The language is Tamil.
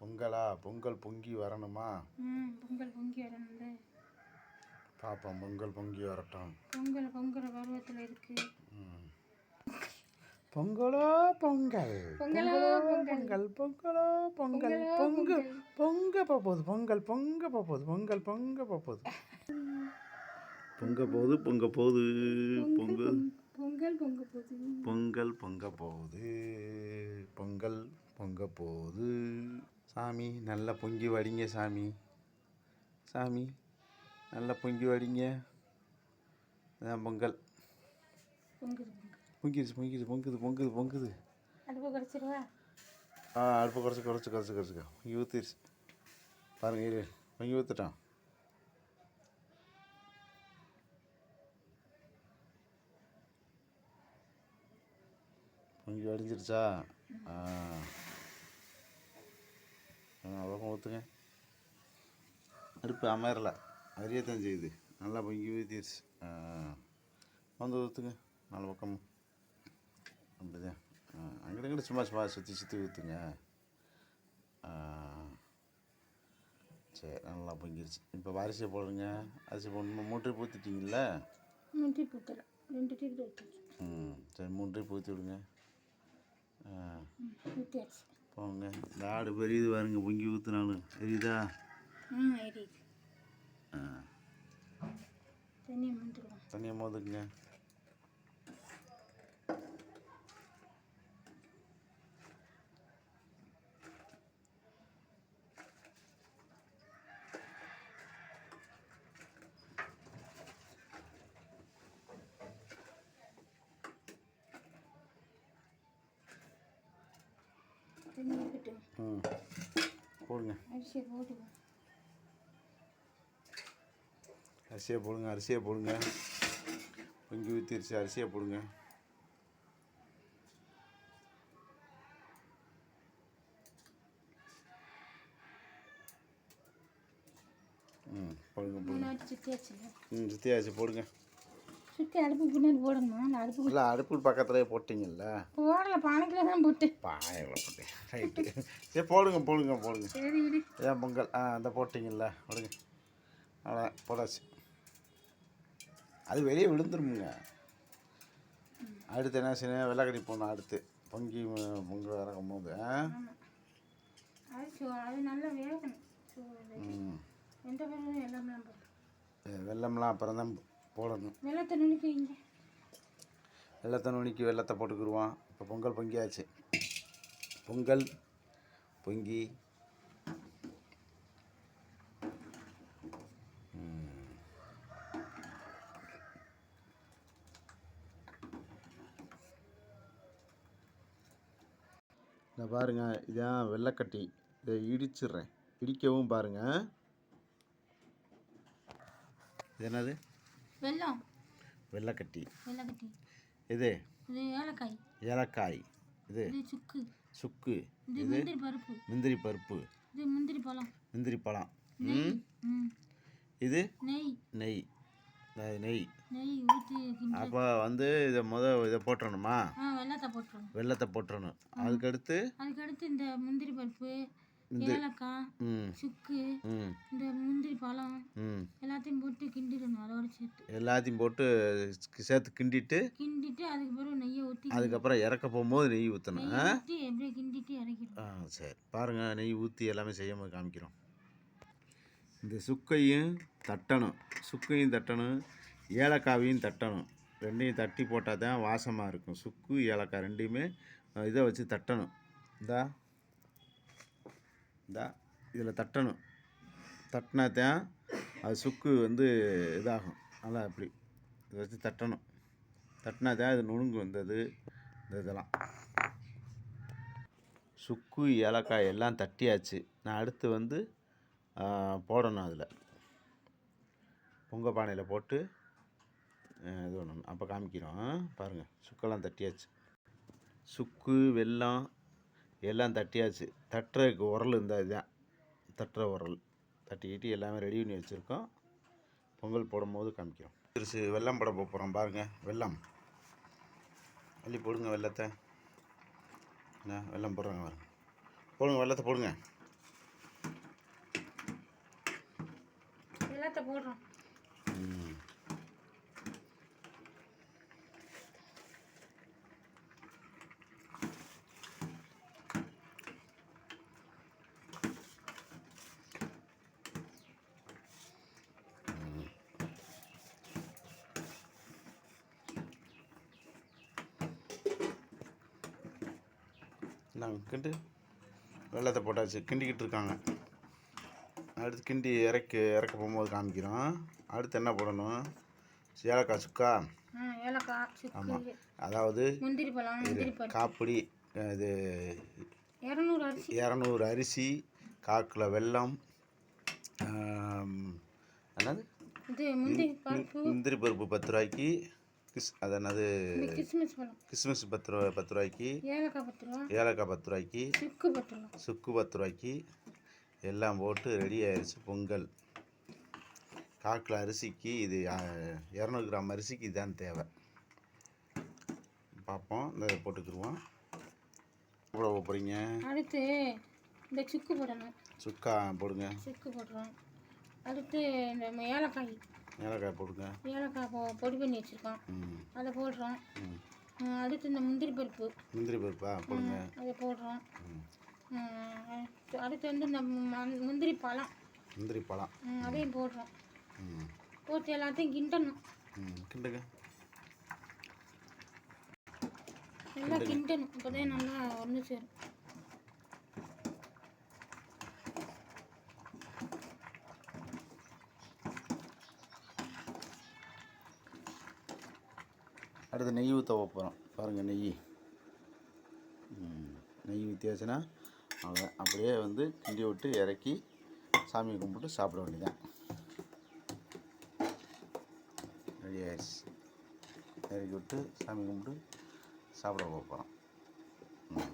பொங்கலா? பொங்கல் பொங்கி வரணுமா? ம் பொங்கல் பொங்கி வரணும்ல. பார்ப்போம் பொங்கல் பொங்கி வரட்டும். பொங்கல் பொங்குற பருவத்தில் இருக்கு. ம். பொங்கலோ பொங்கல்? பொங்கலோ பொங்கல் பொங்கலோ. பொங்கல் பொங்கு பொங்க போகுது பொங்கல் பொங்க போகுது பொங்கல் பொங்க போகுது பொங்க போகுது பொங்க போகுது பொங்கு. பொங்கல் பொங்க போகுது. பொங்கல் பொங்க போகுது பொங்கல் பொங்க போகுது. சாமி நல்லா பொங்கி வடிங்க சாமி. சாமி நல்லா பொங்கி வடிங்க. அதான் பொங்கல். பொங்கிடுச்சு பொங்கிடுச்சு பொங்குது பொங்குது பொங்குது. அடுப்பை குறைச்சிருவா? ஆ அடுப்பு குறைச்சி குறைச்சி குறைச்சி குறைச்சிக்கோ. பொங்கி ஊற்றிடுச்சு பாருங்க இரு பொங்கி ஊற்றுட்டான் பொங்கி வடிஞ்சிருச்சா? ஆ. அவ்வளோ ஊற்றுங்க அடுப்பு அமரல. அறியத்தான் செய்யுது. நல்லா பொங்கி ஊற்றிடுச்சு வந்து ஊற்றுங்க நாலு பக்கமும் அப்படிதான். அங்கிட்ட சும்மா சும்மா சுற்றி சுற்றி ஊற்றுங்க சரி நல்லா பொங்கிருச்சு. இப்போ அரிசியை போடுங்க. அரிசி போடணுமா? மூட்டை ஊற்றிட்டீங்கள முட்டி பூத்தலாம் ரெண்டு டீ ம் சரி ட்ரிப் ஊற்றி விடுங்க. ஊற்றியாச்சு போங்க. இந்த ஆடு பெரியது பாருங்க பொங்கி ஊற்றுனாலும் தெரியுதா? ம் எரியுது ஆ. தண்ணியை மந்துடுவோம் ம் போடுங்க. அரிசியை போட்டுவோம் அரிசியை போடுங்க அரிசியை போடுங்க. பொங்கி ஊற்றிருச்சு அரிசியை போடுங்க. ம் போடுங்க போடுங்க. சுற்றியாச்சு ம் சுத்தியாச்சு போடுங்க. சுற்றி அடுப்பு பின்னாடி போடணுமா? இல்லை அடுப்பு இல்லை அடுப்பு பக்கத்துலேயே போட்டிங்கல்ல? போடல பானைக்கில் தான் போட்டு. பாயில் போட்டேன் ரைட்டு சரி போடுங்க போடுங்க போடுங்க. சரி விடு. ஏன் பொங்கல்? ஆ அந்த போட்டிங்கல்ல விடுங்க. அவ்வளோதான் போடாச்சு அது வெளியே விழுந்துருமுங்க. அடுத்து என்ன செய்யணும்? வெள்ளைக்கடி போடணும் அடுத்து. பொங்கி பொங்கல் இறக்கும் போது. அது நல்லா வேகணும். வெள்ளம்லாம் அப்புறம் தான் போடணும். வெள்ளத்தை நுணுக்கி வைங்க. வெள்ளத்தை நுணுக்கி வெள்ளத்தை போட்டுக்கிடுவான் இப்போ பொங்கல் பொங்கியாச்சு. பொங்கல் பொங்கி. இந்த பாருங்க இதான் வெள்ளைக்கட்டி. இதை இடிச்சிடுறேன். இடிக்கவும் பாருங்க. இது என்னது? வெல்லம் வெள்ளைக்கட்டி. வெள்ளைக்கட்டி. இது? இது ஏலக்காய். ஏலக்காய். இது? சுக்கு. சுக்கு. இது முந்திரி பருப்பு. முந்திரி பருப்பு. இது முந்திரி பழம். முந்திரி பழம். இது? நெய். நெய். நெய். நெய் அப்போ வந்து இதை முத இதை போட்டுறணுமா? வெள்ளத்தை போட்டுருணும் வெள்ளத்தை போட்டுறணும். அதுக்கடுத்து? அதுக்கடுத்து இந்த முந்திரி பருப்பு ஏலக்காய் சுக்கு ம். இந்த முந்திரி பழம் எல்லாத்தையும் போட்டு கிண்டிடணும் அதோட சேர்த்து. எல்லாத்தையும் போட்டு சேர்த்து கிண்டிட்டு கிண்டிட்டு அதுக்கு பிறகு நெய்யை ஊற்றி அதுக்கப்புறம் இறக்க போகும்போது நெய் ஊற்றணும் ஊற்றி எப்படியே கிண்டிட்டு இறக்கிடும் ஆ சரி. பாருங்கள் நெய் ஊற்றி எல்லாமே செய்யாமல் காமிக்கிறோம். இந்த சுக்கையும் தட்டணும். சுக்கையும் தட்டணும் ஏலக்காவையும் தட்டணும். ரெண்டையும் தட்டி போட்டால் தான் வாசமாக இருக்கும். சுக்கு ஏலக்காய் ரெண்டையுமே இதை வச்சு தட்டணும். இந்தா. இந்தா இதில் தட்டணும். தட்டினா தான் அது சுக்கு வந்து இதாகும். நல்லா அப்படி இதை வச்சு தட்டணும். தட்டினா தான் இது நுணுங்கு வந்தது. இந்த இதெல்லாம். சுக்கு ஏலக்காய் எல்லாம் தட்டியாச்சு. நான் அடுத்து வந்து போடணும் அதில். பொங்க பானையில் போட்டு இது பண்ணணும். அப்போ காமிக்கிறோம். பாருங்கள் சுக்கெல்லாம் தட்டியாச்சு. சுக்கு வெல்லம் எல்லாம் தட்டியாச்சு. தட்டுறதுக்கு உரல் இந்த இதுதான். தட்டுற உரல். தட்டிக்கிட்டு எல்லாமே ரெடி பண்ணி வச்சுருக்கோம். பொங்கல் போடும்போது காமிக்கிறோம். திருச்சி வெள்ளம் போட போகிறோம் பாருங்கள் வெள்ளம் அள்ளி போடுங்க வெள்ளத்தை என்ன? வெள்ளம் போடுறாங்க பாருங்க. போடுங்க வெள்ளத்தை போடுங்க. வெள்ளத்தை போடுறோம். நாங்கள் கிண்டு. வெள்ளத்தை போட்டாச்சு. கிண்டிக்கிட்டு இருக்காங்க. அடுத்து கிண்டி இறக்க இறக்க போகும்போது காமிக்கிறோம். அடுத்து என்ன போடணும்? ஏலக்காய் சுக்கா? ஆ ஏலக்காய் சுக்கு. அதாவது காப்பிடி இது இரநூறு அரிசி. காக்கில் வெல்லம் என்னது? முந்திரி பருப்பு பத்து ரூபாய்க்கு கிஸ் அது என்னது? இந்த கிஸ்மிஸ் பழம். கிஸ்மிஸ் பத்து ரூபா பத்து ரூபாய்க்கு ஏலக்காய் பத்து ரூபாய்க்கு சுக்கு பத்து ரூபாய்க்கு எல்லாம் போட்டு ரெடி ஆயிடுச்சு பொங்கல். காக்கில் அரிசிக்கு இது இரநூறு கிராம் அரிசிக்கு இதான் தேவை. பார்ப்போம். இந்த போட்டுக்கிடுவோம். எவ்வளோ போகிறீங்க அடுத்து இந்த சுக்கு போடணும். சுக்கா போடுங்க. சுக்கு போடுறோம். அடுத்து இந்த ஏலக்காய். ஏலக்காய் போடுங்க ஏலக்காய் பொ பொடி பண்ணி வச்சுருக்கோம். அதை போடுறோம். அடுத்து இந்த முந்திரி பருப்பு. முந்திரி பருப்பா? போடுங்க. அதை போடுறோம். அடுத்து வந்து இந்த முந்திரி பழம். முந்திரி பழம். அதையும் போடுறோம். போட்டு எல்லாத்தையும் கிண்டணும். கிண்டுங்க. நல்லா கிண்டணும். அப்போதான் நல்லா ஒன்று சேரும். அடுத்து நெய் ஊற்ற போகிறோம் பாருங்கள் நெய். நெய் ஊற்றியாச்சுன்னா அவ்வளோ. அப்படியே வந்து கிண்டி விட்டு இறக்கி சாமி கும்பிட்டு சாப்பிட வேண்டியதான் ரெடி ஆயிடுச்சு. இறக்கி விட்டு சாமி கும்பிட்டு சாப்பிட போகிறோம் ம்.